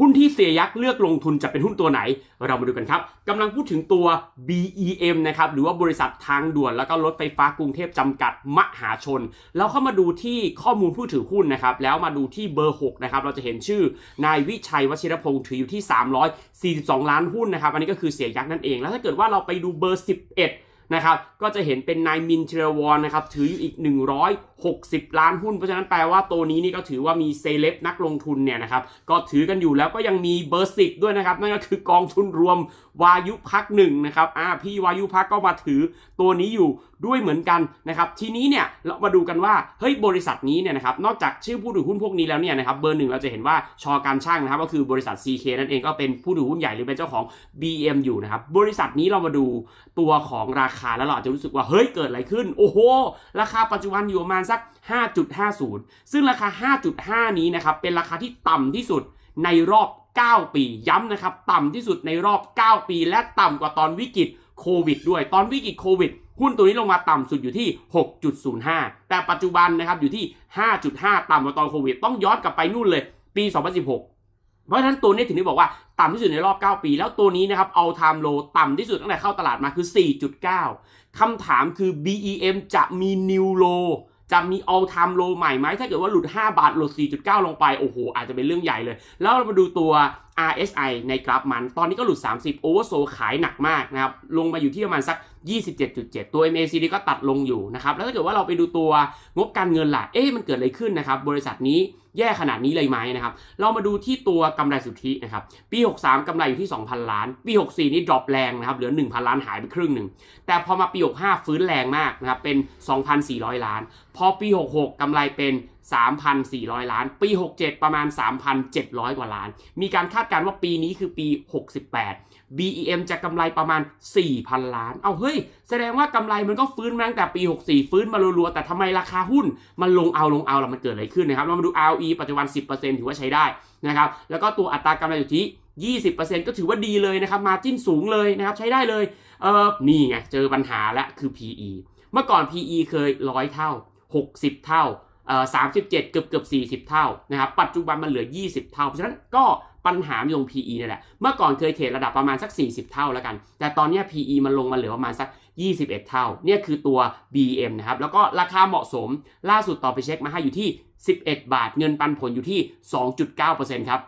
หุ้นที่เสียยักษ์เลือกลงทุนจะเป็นหุ้นตัวไหน เรามาดูกันครับกำลังพูดถึงตัว BEM นะครับหรือว่าบริษัททางด่วน แล้วก็รถไฟฟ้ากรุงเทพจำกัดมหาชน เราเข้ามาดูที่ข้อมูลผู้ถือหุ้นนะครับแล้วมาดูที่เบอร์ 6 นะครับ เราจะเห็นชื่อนายวิชัยวชิรพงศ์ถืออยู่ที่ 342 ล้านหุ้นนะครับ อันนี้ก็คือเสียยักษ์นั่นเอง แล้วถ้าเกิดว่าเราไปดูเบอร์ 11 นะครับก็จะเห็นเป็นนายมินเทรวอนนะครับถืออยู่อีก 160 ล้านหุ้น เพราะฉะนั้นแปลว่าตัวนี้นี่ก็ถือว่ามีเซเลบนักลงทุนเนี่ยนะครับก็ถือกันอยู่แล้วก็ยังมีเบอร์สิบด้วยนะครับนั่นก็คือกองทุนรวมวายุพักหนึ่งนะครับอ่าพี่วายุพักก็มาถือตัวนี้อยู่ ด้วยเหมือนกันนะครับทีนี้เนี่ยเรามาดูกันว่าเฮ้ยบริษัทนี้เนี่ยนะครับนอกจากชื่อผู้ถือหุ้นพวกนี้แล้วเนี่ยนะครับเบอร์หนึ่งเราจะเห็นว่าชอการช่างนะครับก็คือบริษัท CK นั่นเองก็เป็นผู้ถือหุ้นใหญ่หรือเป็นเจ้าของ BM อยู่นะครับบริษัทนี้เรามาดูตัวของราคาแล้วเราอาจจะรู้สึกว่าเฮ้ยเกิดอะไรขึ้น โอ้โห ราคาปัจจุบันอยู่ประมาณสัก 5.50 ซึ่งราคา 5.5 นี้นะครับเป็นราคาที่ต่ำที่สุดในรอบ 9 ปี ย้ำนะครับ ต่ำที่สุดในรอบ 9 ปี และต่ำกว่าตอนวิกฤตโควิดด้วย ตอนวิกฤตโควิด หุ้นตัวนี้ลงมาต่ำสุดอยู่ที่ 6.05 แต่ปัจจุบันนะครับอยู่ที่ 5.5 ต่ำกว่าตอนโควิด ต้องย้อนกลับไปนู่นเลย ปี 2016เพราะฉะนั้นตัวนี้ถึงได้บอกว่าต่ำที่สุดในรอบ 9 ปี แล้วตัวนี้นะครับเอาไทม์โลต่ำที่สุดตั้งแต่เข้าตลาดมาคือ 4.9 คำถามคือ BEM จะมีนิวโลจะมี all time low ใหม่ไหมถ้าเกิดว่าหลุด 5 บาทหลุด 4.9 ลงไป โอ้โห อาจจะเป็นเรื่องใหญ่เลย แล้วเรามาดูตัว RSI ในกราฟมัน ตอนนี้ก็หลุด 30 โอเวอร์โซขายหนักมากนะครับ ลงมาอยู่ที่ประมาณสัก 27.7 ตัว MACD ก็ตัดลงอยู่นะครับแล้วถ้าเกิดว่าเราไปดูตัวงบการเงินล่ะเอ๊ะมันเกิดอะไรขึ้นนะครับบริษัทนี้แย่ขนาดนี้เลยไหมนะครับเรามาดูที่ตัวกำไรสุทธินะครับปี 63กำไรอยู่ที่ 2,000 ล้าน ปี 64 นี่ดรอปแรงนะครับเหลือ 1,000 ล้านหายไปครึ่งหนึ่ง แต่พอมาปี 65 ฟื้นแรงมากนะครับเป็น 2,400 ล้าน พอปี 66กำไรเป็น 3,400 ล้าน ปี 67 ประมาณ 3,700 กว่าล้าน มีการคาดการณ์ว่าปีนี้คือปี 68 BEM จะกำไรประมาณ 4,000 ล้าน เอาเฮ้ย แสดงว่ากำไรมันก็ฟื้นมาตั้งแต่ปี 64 ฟื้นมารัวๆ แต่ทำไมราคาหุ้น มันลงเอาลงเอาล่ะมันเกิดอะไรขึ้นนะครับ เรามาดู ROE ปัจจุบัน 10%ถือว่าใช้ได้นะครับ แล้วก็ตัวอัตรากำไรสุทธิ20%ก็ถือว่าดีเลยนะครับ มาจิ้นสูงเลยนะครับใช้ได้เลย เออนี่ไงเจอปัญหาและคือ PE เมื่อก่อน PE เคย 100 เท่า 60 เท่า เอ่อ37เกือบเกือบ40เท่านะครับปัจจุบันมันเหลือ 20 เท่า เพราะฉะนั้นก็ปัญหาลง PE นี่แหละ เมื่อก่อนเคยเทรดระดับประมาณสัก 40 เท่าแล้วกัน แต่ตอนนี้ PE มันลงมาเหลือประมาณสัก 21 เท่า เนี่ยคือตัว BM นะครับ แล้วก็ราคาเหมาะสม ล่าสุดต่อไปเช็คมาให้อยู่ที่ 11 บาท เงินปันผลอยู่ที่ 2.9%ครับ